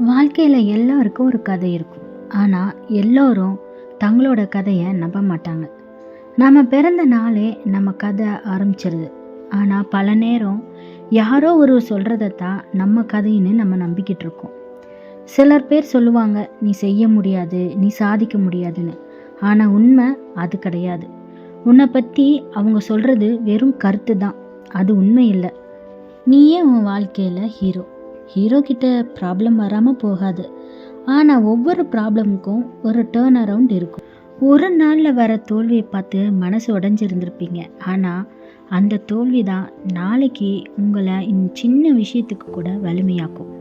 வாழ்க்கையில் எல்லோருக்கும் ஒரு கதை இருக்கும். ஆனால் எல்லோரும் தங்களோட கதையை நம்ப மாட்டாங்க. நம்ம பிறந்த நாளே நம்ம கதை ஆரம்பிச்சிருது. ஆனால் பல நேரம் யாரோ ஒரு சொல்கிறத தான் நம்ம கதைன்னு நம்ம நம்பிக்கிட்டு இருக்கோம். சிலர் பேர் சொல்லுவாங்க நீ செய்ய முடியாது நீ சாதிக்க முடியாதுன்னு. ஆனால் உண்மை அது கிடையாது. உன்னை பற்றி அவங்க சொல்கிறது வெறும் கருத்து தான். அது உண்மை இல்லை. நீயே உன் வாழ்க்கையில் ஹீரோ ஹீரோ கிட்ட ப்ராப்ளம் வராமல் போகாது. ஆனால் ஒவ்வொரு ப்ராப்ளமுக்கும் ஒரு டேர்ன் அரவுண்ட் இருக்கும். ஒரு நாளில் வர தோல்வியை பார்த்து மனசு உடஞ்சிருந்திருப்பீங்க. ஆனால் அந்த தோல்வி தான் நாளைக்கு உங்களை இந்த சின்ன விஷயத்துக்கு கூட வலிமையாக்கும்.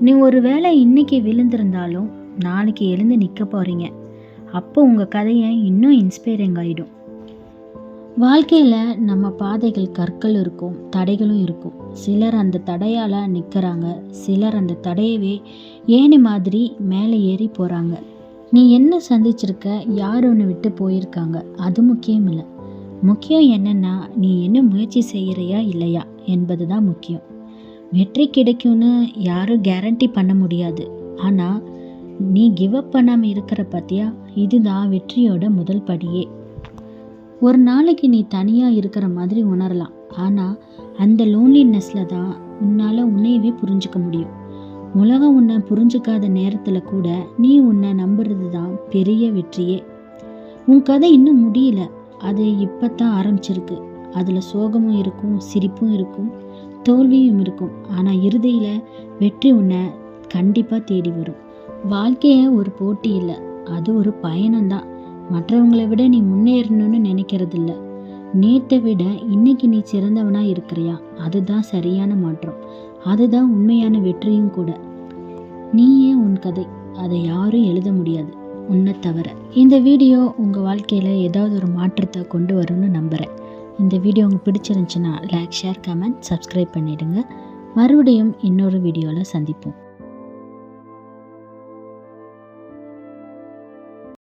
நீ ஒரு வேளை இன்னைக்கு விழுந்திருந்தாலும் நாளைக்கு எழுந்து நிற்க போகிறீங்க அப்போ உங்கள் கதையை இன்னும் இன்ஸ்பைரிங் ஆகிடும் வாழ்க்கையில் நம்ம பாதைகள் கற்கள் இருக்கும் தடைகளும் இருக்கும். சிலர் அந்த தடையால் நிற்கிறாங்க சிலர் அந்த தடையவே ஏணி மாதிரி மேலே ஏறி போகிறாங்க நீ என்ன சந்திச்சிருக்க யார் ஒன்று விட்டு போயிருக்காங்க? அது முக்கியம் இல்லை. முக்கியம் என்னென்னா நீ என்ன முயற்சி செய்கிறியா இல்லையா என்பது தான் முக்கியம். வெற்றி கிடைக்கும்னு யாரும் கேரண்டி பண்ண முடியாது. ஆனால் நீ கிவ் அப் பண்ணாமல் இருக்கிற பார்த்தியா இதுதான் வெற்றியோட முதல் படியே. ஒரு நாளைக்கு நீ தனியாக இருக்கிற மாதிரி உணரலாம். ஆனால் அந்த லோன்லினஸில் தான் உன்னால் உன்னையவே புரிஞ்சுக்க முடியும். உலகம் உன்னை புரிஞ்சுக்காத நேரத்தில் கூட நீ உன்னை நம்புறது தான் பெரிய வெற்றியே. உன் கதை இன்னும் முடியல. அது இப்போ தான் ஆரம்பிச்சிருக்கு. அதில் சோகமும் இருக்கும் சிரிப்பும் இருக்கும் தோல்வியும் இருக்கும். ஆனால் இறுதியில் வெற்றி உன்னை கண்டிப்பாக தேடி வரும். வாழ்க்கையே ஒரு போட்டி இல்லை. அது ஒரு பயணம்தான் மற்றவங்களை விட நீ முன்னேறணும்னு நினைக்கிறதில்ல. நேற்றை விட இன்னைக்கு நீ சிறந்தவனா இருக்கிறியா? அதுதான் சரியான மாற்றம். அதுதான் உண்மையான வெற்றியும் கூட. நீயே உன் கதை? அதை யாரும் எழுத முடியாது. உன்னை தவிர. இந்த வீடியோ உங்கள் வாழ்க்கையில் ஏதாவது ஒரு மாற்றத்தை கொண்டு வரும்னு நம்புகிறேன் இந்த வீடியோ உங்களுக்கு பிடிச்சிருந்துச்சுன்னா லைக் ஷேர் கமெண்ட் சப்ஸ்கிரைப் பண்ணிவிடுங்க மறுபடியும் இன்னொரு வீடியோவில் சந்திப்போம்.